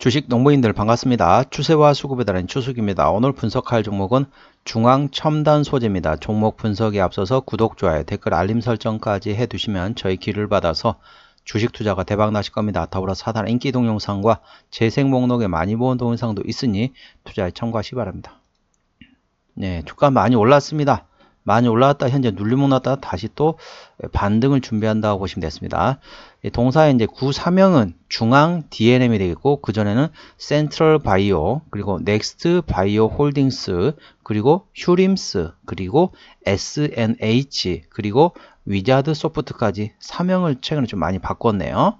주식 농부인들 반갑습니다. 추세와 수급에 따른 추석입니다. 오늘 분석할 종목은 중앙 첨단 소재입니다. 종목 분석에 앞서서 구독, 좋아요, 댓글, 알림 설정까지 해두시면 저희 기를 받아서 주식 투자가 대박 나실 겁니다. 더불어 사단 인기 동영상과 재생 목록에 많이 모은 동영상도 있으니 투자에 참고하시기 바랍니다. 네, 주가 많이 올랐습니다. 많이 올라왔다 현재 눌림목 났다 다시 또 반등을 준비한다고 보시면 됐습니다. 동사의 이제 구사명은 중앙 DNM이 되겠고 그 전에는 센트럴 바이오 그리고 넥스트 바이오 홀딩스 그리고 휴림스 그리고 SNH 그리고 위자드 소프트까지 사명을 최근에 좀 많이 바꿨네요.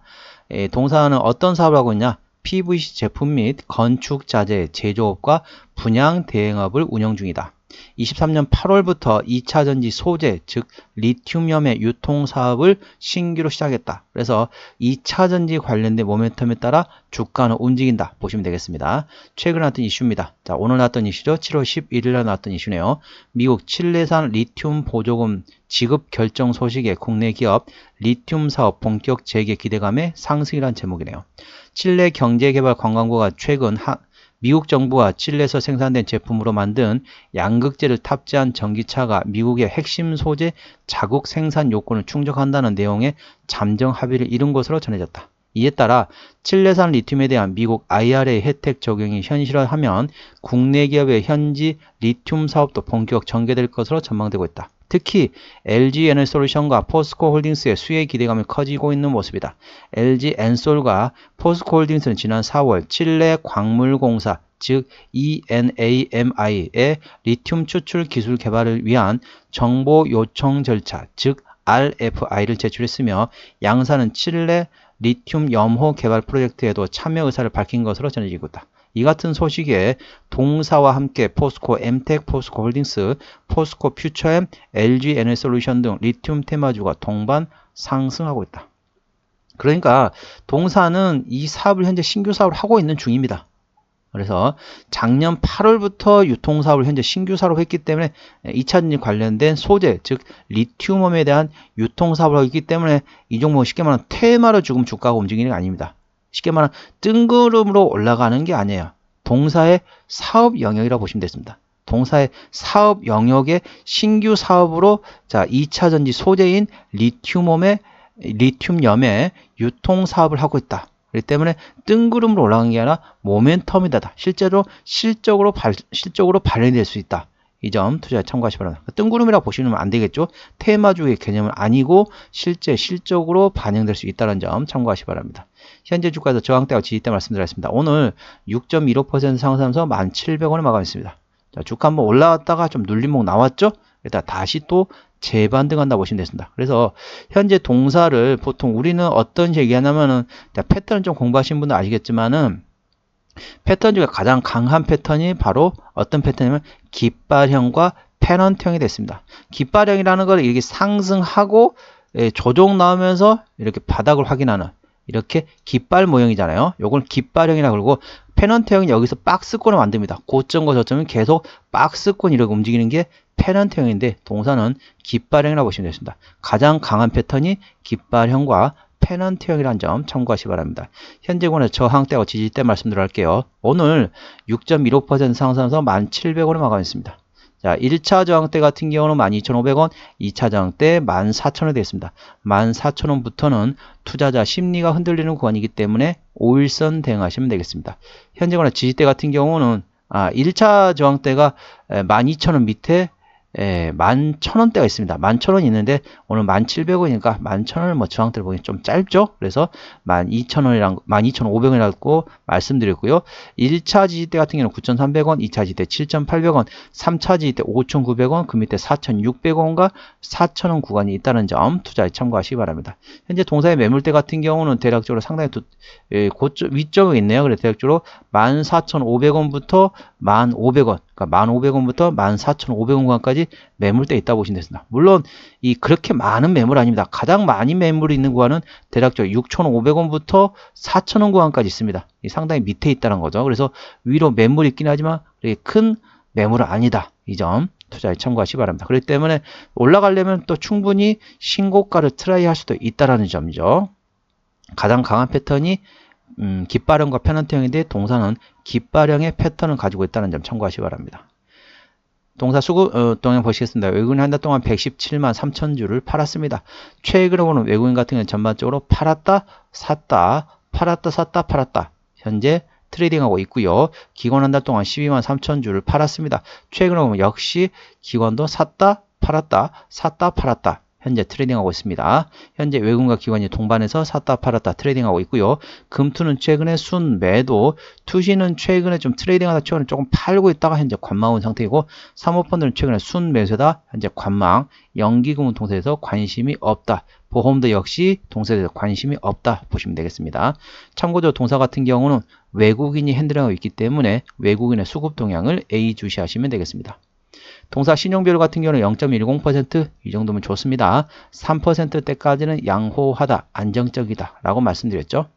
예, 동사는 어떤 사업을 하고 있냐? PVC 제품 및 건축 자재 제조업과 분양 대행업을 운영 중이다. 23년 8월부터 2차 전지 소재, 즉 리튬염의 유통 사업을 신규로 시작했다. 그래서 2차 전지 관련된 모멘텀에 따라 주가는 움직인다. 보시면 되겠습니다. 최근 나왔던 이슈입니다. 자, 오늘 나왔던 이슈죠. 7월 11일 날 나왔던 이슈네요. 미국 칠레산 리튬 보조금 지급 결정 소식에 국내 기업 리튬 사업 본격 재개 기대감에 상승이란 제목이네요. 칠레 경제개발 관광부가 최근 하, 미국 정부와 칠레에서 생산된 제품으로 만든 양극재를 탑재한 전기차가 미국의 핵심 소재 자국 생산 요건을 충족한다는 내용의 잠정 합의를 이룬 것으로 전해졌다. 이에 따라 칠레산 리튬에 대한 미국 IRA 혜택 적용이 현실화하면 국내 기업의 현지 리튬 사업도 본격 전개될 것으로 전망되고 있다. 특히 LG 에너솔루션과 포스코 홀딩스의 수혜 기대감이 커지고 있는 모습이다. LG 엔솔과 포스코 홀딩스는 지난 4월 칠레 광물공사 즉 ENAMI의 리튬 추출 기술 개발을 위한 정보 요청 절차 즉 RFI를 제출했으며 양사는 칠레 리튬 염호 개발 프로젝트에도 참여 의사를 밝힌 것으로 전해지고 있다. 이 같은 소식에 동사와 함께 포스코, 엠텍, 포스코 홀딩스, 포스코 퓨처엠, LG 에너솔루션 등 리튬 테마주가 동반 상승하고 있다. 그러니까 동사는 이 사업을 현재 신규 사업을 하고 있는 중입니다. 그래서 작년 8월부터 유통사업을 현재 신규 사업을 했기 때문에 2차 전지 관련된 소재, 즉 리튬험에 대한 유통사업을 있기 때문에 이 종목 쉽게 말하면 테마로 지금 주가가 움직이는 게 아닙니다. 쉽게 말하면 뜬구름으로 올라가는 게 아니에요. 동사의 사업 영역이라고 보시면 되겠습니다. 동사의 사업 영역의 신규 사업으로 자 2차 전지 소재인 리튬홈의 리튬염의 유통 사업을 하고 있다. 그렇기 때문에 뜬구름으로 올라간 게 아니라 모멘텀이다. 실제로 실적으로 발, 실적으로 발현될 수 있다. 이 점 투자에 참고하시 기 바랍니다. 뜬구름이라고 보시면 안 되겠죠. 테마주의 개념은 아니고 실제 실적으로 반영될 수 있다는 점 참고하시 기 바랍니다. 현재 주가에서 저항대와 지지대 말씀드렸습니다. 오늘 6.15% 상승하면서 1,700원에 마감했습니다. 자, 주가 한번 올라왔다가 좀 눌림목 나왔죠? 일단 다시 또 재반등한다 보시면 되습니다. 그래서 현재 동사를 보통 우리는 어떤 얘기하냐면은 패턴을 좀 공부하신 분들 아시겠지만은 패턴 중에 가장 강한 패턴이 바로 어떤 패턴이냐면 깃발형과 패넌트형이 됐습니다. 깃발형이라는 걸 이렇게 상승하고 예, 조정 나오면서 이렇게 바닥을 확인하는 이렇게 깃발 모형이잖아요. 요걸 깃발형이라 그러고 페넌트형은 여기서 박스권을 만듭니다. 고점과 저점은 계속 박스권 이렇게 움직이는 게 페넌트형인데 동사는 깃발형이라고 보시면 되겠습니다. 가장 강한 패턴이 깃발형과 페넌트형이라는 점 참고하시기 바랍니다. 현재 권의 저항대와 지지대 말씀드릴게요. 오늘 6.15% 상승해서 1,700원에 마감했습니다. 자, 1차 저항대 같은 경우는 12,500원, 2차 저항대 14,000원 되겠습니다. 14,000원부터는 투자자 심리가 흔들리는 구간이기 때문에 5일선 대응하시면 되겠습니다. 현재거나 지지대 같은 경우는 아, 1차 저항대가 12,000원 밑에 예, 만 천원대가 있습니다. 만 천원이 있는데 오늘 만 칠백 원이니까 만 천원을 뭐 저항대를 보기 좀 짧죠? 그래서 만 이천 원이랑 만 이천 오백 원이라고 말씀드렸고요. 1차 지지대 같은 경우는 구천삼백 원, 2차 지지대 칠천팔백 원, 3차 지지대 오천구백 원, 그 밑에 사천육백 원과 사천 원 구간이 있다는 점 투자에 참고하시기 바랍니다. 현재 동사의 매물대 같은 경우는 대략적으로 상당히 또 예, 고점 위쪽에 있네요. 그래서 대략적으로 만 사천 오백 원부터 만 오백 원 그러니까 1,500원부터 14,500원 구간까지 매물대 있다 보시면 되습니다. 물론 이 그렇게 많은 매물 아닙니다. 가장 많이 매물이 있는 구간은 대략적으로 6,500원부터 4,000원 구간까지 있습니다. 상당히 밑에 있다는 거죠. 그래서 위로 매물이 있긴 하지만 큰 매물은 아니다. 이 점 투자에 참고하시기 바랍니다. 그렇기 때문에 올라가려면 또 충분히 신고가를 트라이 할 수도 있다라는 점이죠. 가장 강한 패턴이 음, 깃발형과 페넌트형인데 동사는 깃발형의 패턴을 가지고 있다는 점 참고하시기 바랍니다. 동사 수급 어, 동향 보시겠습니다. 외국인 한 달 동안 117만 3천 주를 팔았습니다. 최근에 보는 외국인 같은 경우는 전반적으로 팔았다, 샀다, 팔았다, 샀다, 팔았다. 현재 트레이딩하고 있고요. 기관 한 달 동안 12만 3천 주를 팔았습니다. 최근에 보면 역시 기관도 샀다, 팔았다, 샀다, 팔았다. 현재 트레이딩하고 있습니다. 현재 외국인과 기관이 동반해서 샀다 팔았다 트레이딩하고 있고요. 금투는 최근에 순매도, 투시는 최근에 좀 트레이딩하다 최근에 조금 팔고 있다가 현재 관망온 상태이고 사모펀드는 최근에 순매수다 현재 관망, 연기금은 동세에서 관심이 없다. 보험도 역시 동세에서 관심이 없다 보시면 되겠습니다. 참고로 동사 같은 경우는 외국인이 핸들하고 있기 때문에 외국인의 수급 동향을 A 주시하시면 되겠습니다. 동사 신용비율 같은 경우는 0.10%이 정도면 좋습니다. 3%대까지는 양호하다, 안정적이다 라고 말씀드렸죠.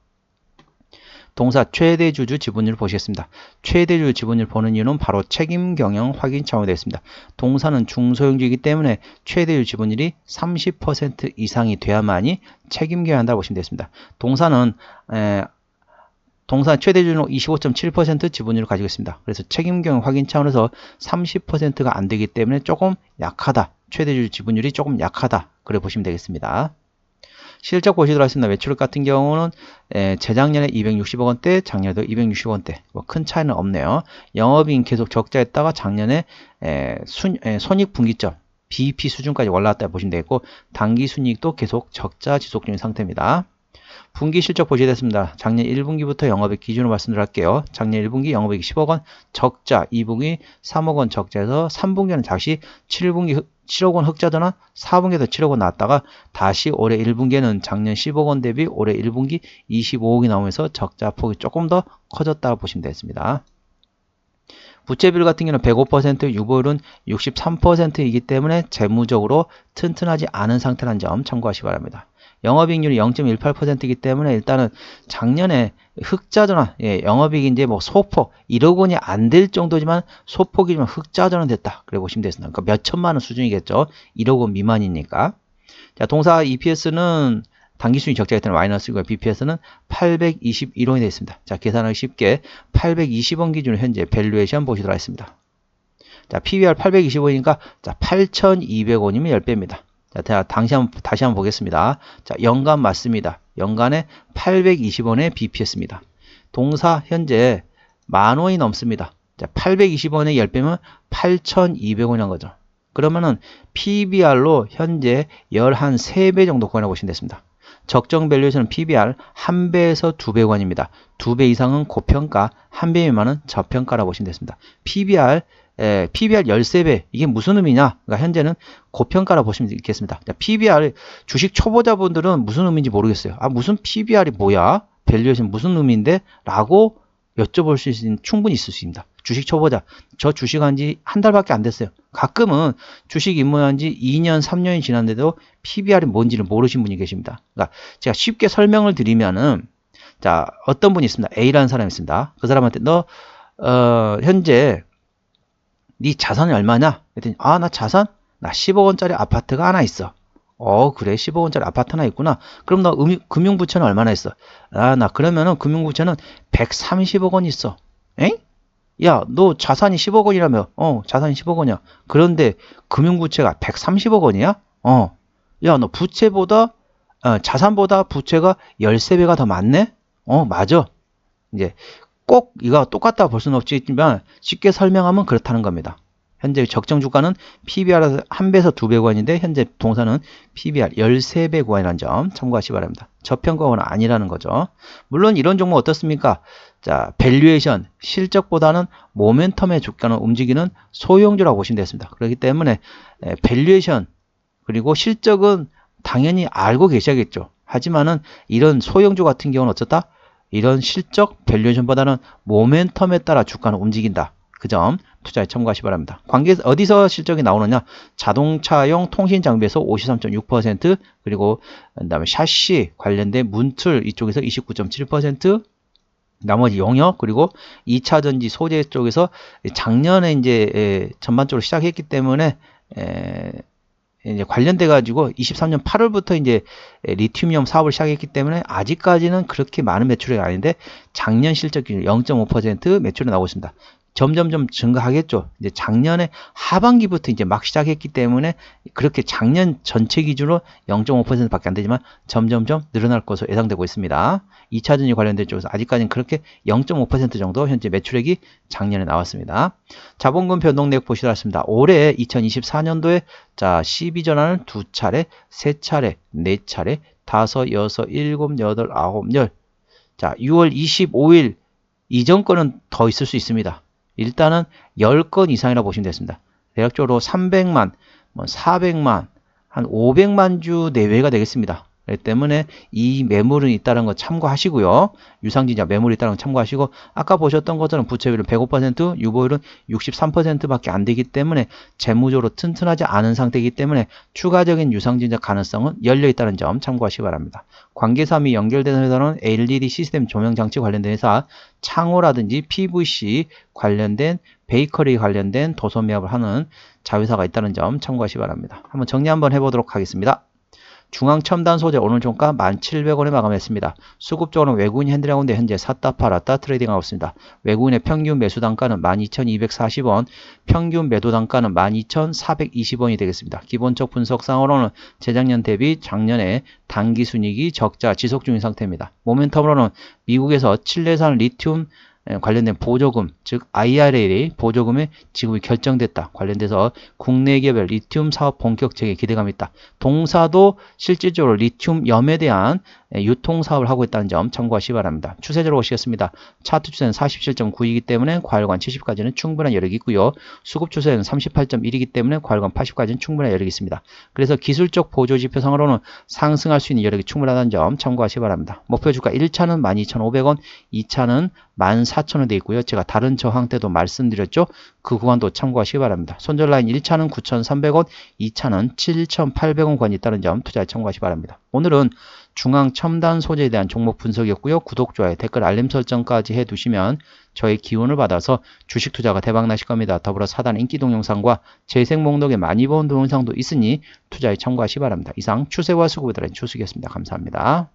동사 최대 주주 지분율 보시겠습니다. 최대 주주 지분율 보는 이유는 바로 책임 경영 확인 차원이 되겠습니다. 동사는 중소형주이기 때문에 최대 주주 지분율이 30% 이상이 돼야만이 책임 경영한다고 보시면 되겠습니다. 동사는 에, 동산 최대주는 25.7% 지분율을 가지고 있습니다. 그래서 책임경 확인 차원에서 30%가 안 되기 때문에 조금 약하다. 최대주 지분율이 조금 약하다. 그래 보시면 되겠습니다. 실적 보시도록 하겠습니다. 매출액 같은 경우는 에, 재작년에 260억 원대, 작년에도 260억 원대. 뭐 큰 차이는 없네요. 영업이익 계속 적자했다가 작년에 에, 순, 에, 손익 분기점 BEP 수준까지 올라왔다 보시면 되겠고 단기 순이익도 계속 적자 지속 중인 상태입니다. 분기 실적 보시게 됐습니다. 작년 1분기부터 영업액 기준으로 말씀드릴게요. 작년 1분기 영업액이 10억 원 적자, 2분기 3억 원 적자에서 3분기는 다시 7분기 7억 원 흑자 전환, 4분기에도 7억 원 나왔다가 다시 올해 1분기에는 작년 10억 원 대비 올해 1분기 25억이 나오면서 적자 폭이 조금 더 커졌다고 보시면 되겠습니다. 부채비율 같은 경우는 105%, 유보율은 63%이기 때문에 재무적으로 튼튼하지 않은 상태라는 점 참고하시기 바랍니다. 영업이익률이 0.18%이기 때문에 일단은 작년에 흑자전환, 예, 영업이익 이제 뭐 소폭 1억 원이 안 될 정도지만 소폭이지만 흑자전환 됐다. 그래 보시면 되겠습니다. 그러니까 몇 천만 원 수준이겠죠. 1억 원 미만이니까. 자, 동사 EPS는 단기순위 적자가 되는 마이너스이고요. BPS는 821원이 되어 있습니다. 자, 계산하기 쉽게 820원 기준으로 현재 밸류에이션 보시도록 하겠습니다. 자, PBR 825원이니까 자, 8,200원이면 10배입니다. 자, 당시 한번, 다시 한번 보겠습니다. 자, 연간 맞습니다. 연간에 820원의 BPS입니다. 동사 현재 만 원이 넘습니다. 자, 820원에 10배면 8,200원이란 거죠. 그러면은 PBR로 현재 11, 3배 정도 구간해 보시면 됐습니다. 적정 밸류에서는 PBR 1배에서 2배관입니다. 2배 이상은 고평가, 1배 미만은 저평가라고 보시면 됐습니다. PBR 예, PBR 13배. 이게 무슨 의미냐? 그러니까 현재는 고평가라 보시면 되겠습니다. 자, PBR 주식 초보자분들은 무슨 의미인지 모르겠어요. 아 무슨 PBR이 뭐야? 밸류에이션 무슨 의미인데? 라고 여쭤볼 수 있는 충분히 있을 수 있습니다. 주식 초보자. 저 주식 한 지 한 달밖에 안 됐어요. 가끔은 주식 입문한 지 2년 3년이 지났는데도 PBR이 뭔지를 모르신 분이 계십니다. 그러니까 제가 쉽게 설명을 드리면은 자 어떤 분이 있습니다. A라는 사람이 있습니다. 그 사람한테 너 어, 현재 네 자산이 얼마냐? 그랬더니 아 나 자산? 나 10억 원짜리 아파트가 하나 있어. 어 그래 10억 원짜리 아파트 하나 있구나. 그럼 너 음, 금융부채는 얼마나 있어? 아 나 그러면은 금융부채는 130억 원 있어. 엥? 야, 너 자산이 10억 원이라며. 어, 자산이 10억 원이야. 그런데 금융부채가 130억 원이야? 어. 야, 너 부채보다, 어, 자산보다 부채가 13배가 더 많네? 어, 맞아. 이제 꼭 이거 똑같다 볼 수는 없지만 쉽게 설명하면 그렇다는 겁니다. 현재 적정 주가는 PBR에서 1배에서 2배 구간인데 현재 동사는 PBR 13배 구간이라는 점 참고하시기 바랍니다. 저평가는 아니라는 거죠. 물론 이런 종목 어떻습니까? 자, 밸류에이션, 실적보다는 모멘텀의 주가는 움직이는 소형주라고 보시면 되겠습니다. 그렇기 때문에 밸류에이션 그리고 실적은 당연히 알고 계셔야겠죠. 하지만은 이런 소형주 같은 경우는 어쩌다 이런 실적 밸류에이션보다는 모멘텀에 따라 주가는 움직인다. 그 점 투자에 참고하시 기 바랍니다. 관계 어디서 실적이 나오느냐? 자동차용 통신 장비에서 53.6% 그리고 그다음에 샤시 관련된 문틀 이쪽에서 29.7% 나머지 용역 그리고 2차 전지 소재 쪽에서 작년에 이제 전반적으로 시작했기 때문에 이제 관련돼 가지고 23년 8월부터 이제 리튬이온 사업을 시작했기 때문에 아직까지는 그렇게 많은 매출이 아닌데 작년 실적 기준 0.5% 매출이 나오고 있습니다. 점점점 증가하겠죠. 이제 작년에 하반기부터 이제 막 시작했기 때문에 그렇게 작년 전체 기준으로 0.5%밖에 안 되지만 점점점 늘어날 것으로 예상되고 있습니다. 2차 전지 관련된 쪽에서 아직까지는 그렇게 0.5% 정도 현재 매출액이 작년에 나왔습니다. 자본금 변동내역 보시도록 하겠습니다. 올해 2024년도에 자 12전환을 두 차례, 세 차례, 네 차례, 다섯, 여섯, 일곱, 여덟, 아홉, 열. 자 6월 25일 이전 거는 더 있을 수 있습니다. 일단은 10건 이상이라 보시면 되겠습니다. 대략적으로 300만, 뭐 400만, 한 500만 주 내외가 되겠습니다. 그렇기 때문에 이 매물은 있다는 거 참고하시고요. 유상진자 매물이 있다는 거 참고하시고 아까 보셨던 것처럼 부채율은 105%, 유보율은 63%밖에 안 되기 때문에 재무적으로 튼튼하지 않은 상태이기 때문에 추가적인 유상진자 가능성은 열려 있다는 점 참고하시기 바랍니다. 관계사 및 연결되는 회사는 LED 시스템 조명 장치 관련된 회사, 창호라든지 PVC 관련된 베이커리 관련된 도서 매업을 하는 자회사가 있다는 점 참고하시기 바랍니다. 한번 정리 한번 해보도록 하겠습니다. 중앙 첨단 소재 오늘 종가 1,700원에 마감했습니다. 수급적으로는 외국인 핸들하고 있는데 현재 샀다 팔았다 트레이딩하고 있습니다. 외국인의 평균 매수 단가는 12,240원, 평균 매도 단가는 12,420원이 되겠습니다. 기본적 분석상으로는 재작년 대비 작년에 단기 순이익이 적자 지속 중인 상태입니다. 모멘텀으로는 미국에서 칠레산 리튬 예, 관련된 보조금, 즉 IRA 보조금의 지급이 결정됐다. 관련돼서 국내 기업의 리튬 사업 본격 재개 기대감이 있다. 동사도 실질적으로 리튬 염에 대한 예, 유통 사업을 하고 있다는 점 참고하시기 바랍니다. 추세적으로 보시겠습니다. 차트 추세는 47.9이기 때문에 과열관 70까지는 충분한 여력이 있고요. 수급 추세는 38.1이기 때문에 과열관 80까지는 충분한 여력이 있습니다. 그래서 기술적 보조 지표상으로는 상승할 수 있는 여력이 충분하다는 점 참고하시기 바랍니다. 목표 주가 1차는 12,500원, 2차는 14,000원 되어 있고요. 제가 다른 저항 때도 말씀드렸죠. 그 구간도 참고하시기 바랍니다. 손절 라인 1차는 9,300원, 2차는 7,800원 관이 있다는 점 투자에 참고하시기 바랍니다. 오늘은 중앙 첨단 소재에 대한 종목 분석이었고요. 구독, 좋아요, 댓글, 알림 설정까지 해두시면 저의 기운을 받아서 주식 투자가 대박 나실 겁니다. 더불어 사단 인기 동영상과 재생 목록에 많이 본 동영상도 있으니 투자에 참고하시기 바랍니다. 이상 추세와 수급에 대한 추수이었습니다. 감사합니다.